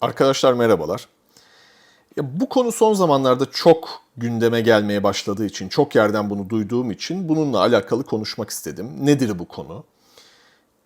Arkadaşlar merhabalar. Ya bu konu son zamanlarda çok gündeme gelmeye başladığı için, çok yerden bunu duyduğum için bununla alakalı konuşmak istedim. Nedir bu konu?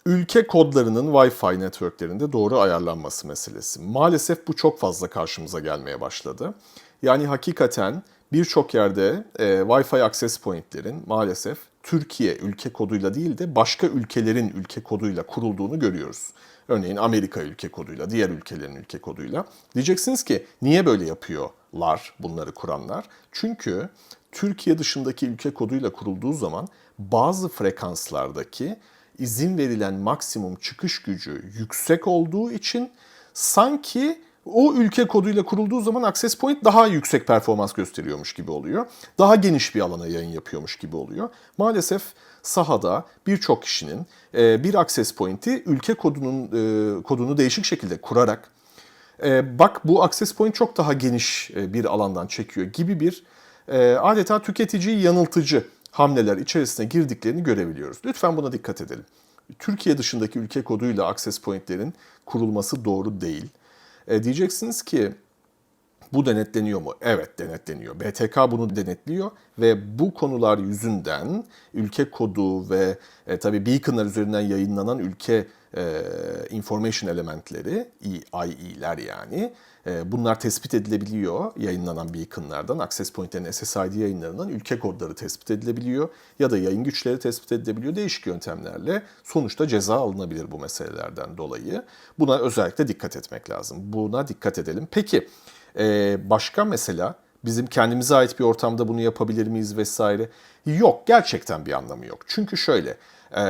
Ülke kodlarının Wi-Fi networklerinde doğru ayarlanması meselesi. Maalesef bu çok fazla karşımıza gelmeye başladı. Yani hakikaten birçok yerde e, Wi-Fi access pointlerin maalesef Türkiye ülke koduyla değil de başka ülkelerin ülke koduyla kurulduğunu görüyoruz. Örneğin Amerika ülke koduyla, diğer ülkelerin ülke koduyla. Diyeceksiniz ki niye böyle yapıyorlar bunları kuranlar? Çünkü Türkiye dışındaki ülke koduyla kurulduğu zaman bazı frekanslardaki izin verilen maksimum çıkış gücü yüksek olduğu için sanki o ülke koduyla kurulduğu zaman access point daha yüksek performans gösteriyormuş gibi oluyor. Daha geniş bir alana yayın yapıyormuş gibi oluyor. Maalesef sahada birçok kişinin e, bir access point'i ülke kodunun e, kodunu değişik şekilde kurarak e, bak bu access point çok daha geniş bir alandan çekiyor gibi bir adeta tüketiciyi yanıltıcı hamleler içerisine girdiklerini görebiliyoruz. Lütfen buna dikkat edelim. Türkiye dışındaki ülke koduyla access pointlerin kurulması doğru değil. E, diyeceksiniz ki bu denetleniyor mu? Evet denetleniyor. BTK bunu denetliyor ve bu konular yüzünden ülke kodu ve e, tabii beaconlar üzerinden yayınlanan ülke e, information elementleri, EIE'ler yani, e, bunlar tespit edilebiliyor yayınlanan beaconlardan, access point'lerin SSID yayınlarından ülke kodları tespit edilebiliyor ya da yayın güçleri tespit edilebiliyor değişik yöntemlerle. Sonuçta ceza alınabilir bu meselelerden dolayı. Buna özellikle dikkat etmek lazım. Buna dikkat edelim. Peki ee, başka mesela bizim kendimize ait bir ortamda bunu yapabilir miyiz vesaire? Yok gerçekten bir anlamı yok. Çünkü şöyle e,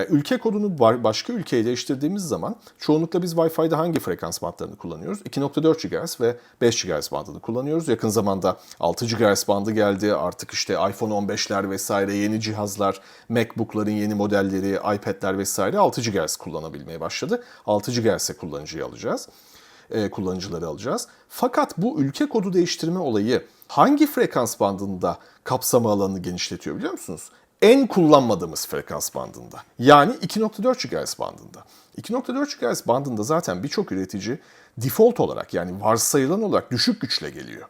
ülke kodunu başka ülkeye değiştirdiğimiz zaman çoğunlukla biz Wi-Fi'de hangi frekans bandlarını kullanıyoruz? 2.4 GHz ve 5 GHz bandını kullanıyoruz. Yakın zamanda 6 GHz bandı geldi. Artık işte iPhone 15'ler vesaire yeni cihazlar, MacBook'ların yeni modelleri, iPad'ler vesaire 6 GHz kullanabilmeye başladı. 6 GHz'e kullanıcıyı alacağız e, kullanıcıları alacağız. Fakat bu ülke kodu değiştirme olayı hangi frekans bandında kapsama alanını genişletiyor biliyor musunuz? En kullanmadığımız frekans bandında. Yani 2.4 GHz bandında. 2.4 GHz bandında zaten birçok üretici default olarak yani varsayılan olarak düşük güçle geliyor.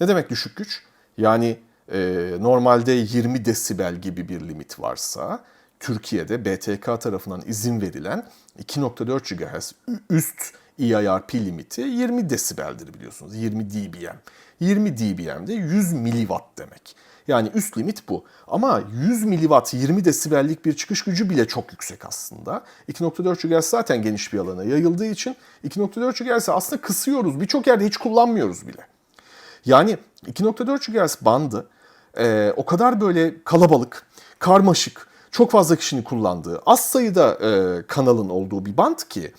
Ne demek düşük güç? Yani e, normalde 20 desibel gibi bir limit varsa Türkiye'de BTK tarafından izin verilen 2.4 GHz üst EIRP limiti 20 desibeldir biliyorsunuz. 20 dBm. 20 dBm de 100 miliwatt demek. Yani üst limit bu. Ama 100 miliwatt 20 desibellik bir çıkış gücü bile çok yüksek aslında. 2.4 GHz zaten geniş bir alana yayıldığı için 2.4 GHz'i aslında kısıyoruz. Birçok yerde hiç kullanmıyoruz bile. Yani 2.4 GHz bandı e, o kadar böyle kalabalık, karmaşık, çok fazla kişinin kullandığı, az sayıda e, kanalın olduğu bir band ki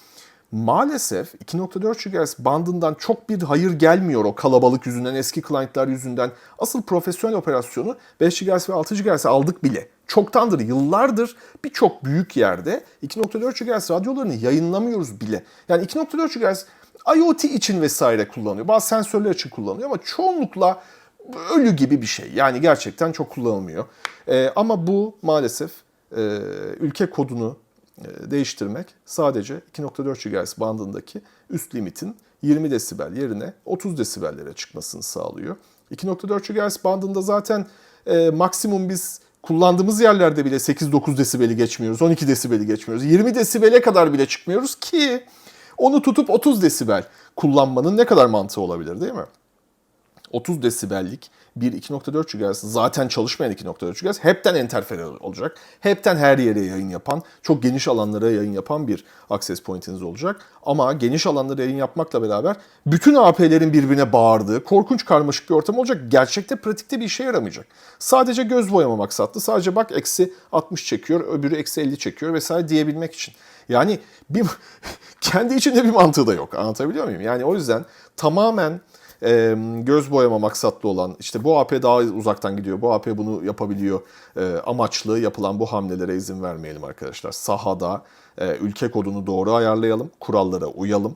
maalesef 2.4 GHz bandından çok bir hayır gelmiyor o kalabalık yüzünden, eski client'lar yüzünden. Asıl profesyonel operasyonu 5 GHz ve 6 GHz aldık bile. Çoktandır, yıllardır birçok büyük yerde 2.4 GHz radyolarını yayınlamıyoruz bile. Yani 2.4 GHz IoT için vesaire kullanıyor. Bazı sensörler için kullanıyor ama çoğunlukla ölü gibi bir şey. Yani gerçekten çok kullanılmıyor. Ee, ama bu maalesef e, ülke kodunu değiştirmek sadece 2.4 GHz bandındaki üst limitin 20 desibel yerine 30 desibellere çıkmasını sağlıyor. 2.4 GHz bandında zaten e, maksimum biz kullandığımız yerlerde bile 8-9 desibeli geçmiyoruz, 12 desibeli geçmiyoruz. 20 desibele kadar bile çıkmıyoruz ki onu tutup 30 desibel kullanmanın ne kadar mantığı olabilir değil mi? 30 desibellik bir 2.4 GHz zaten çalışmayan 2.4 GHz hepten enterfer olacak. Hepten her yere yayın yapan, çok geniş alanlara yayın yapan bir access point'iniz olacak. Ama geniş alanlara yayın yapmakla beraber bütün AP'lerin birbirine bağırdığı, korkunç karmaşık bir ortam olacak. Gerçekte, pratikte bir işe yaramayacak. Sadece göz boyama maksatlı. Sadece bak eksi 60 çekiyor, öbürü eksi 50 çekiyor vesaire diyebilmek için. Yani bir kendi içinde bir mantığı da yok. Anlatabiliyor muyum? Yani o yüzden tamamen e, göz boyama maksatlı olan işte bu AP daha uzaktan gidiyor, bu AP bunu yapabiliyor e, amaçlı yapılan bu hamlelere izin vermeyelim arkadaşlar. Sahada e, ülke kodunu doğru ayarlayalım, kurallara uyalım.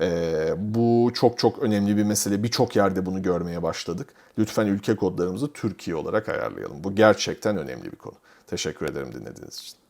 E, bu çok çok önemli bir mesele. Birçok yerde bunu görmeye başladık. Lütfen ülke kodlarımızı Türkiye olarak ayarlayalım. Bu gerçekten önemli bir konu. Teşekkür ederim dinlediğiniz için.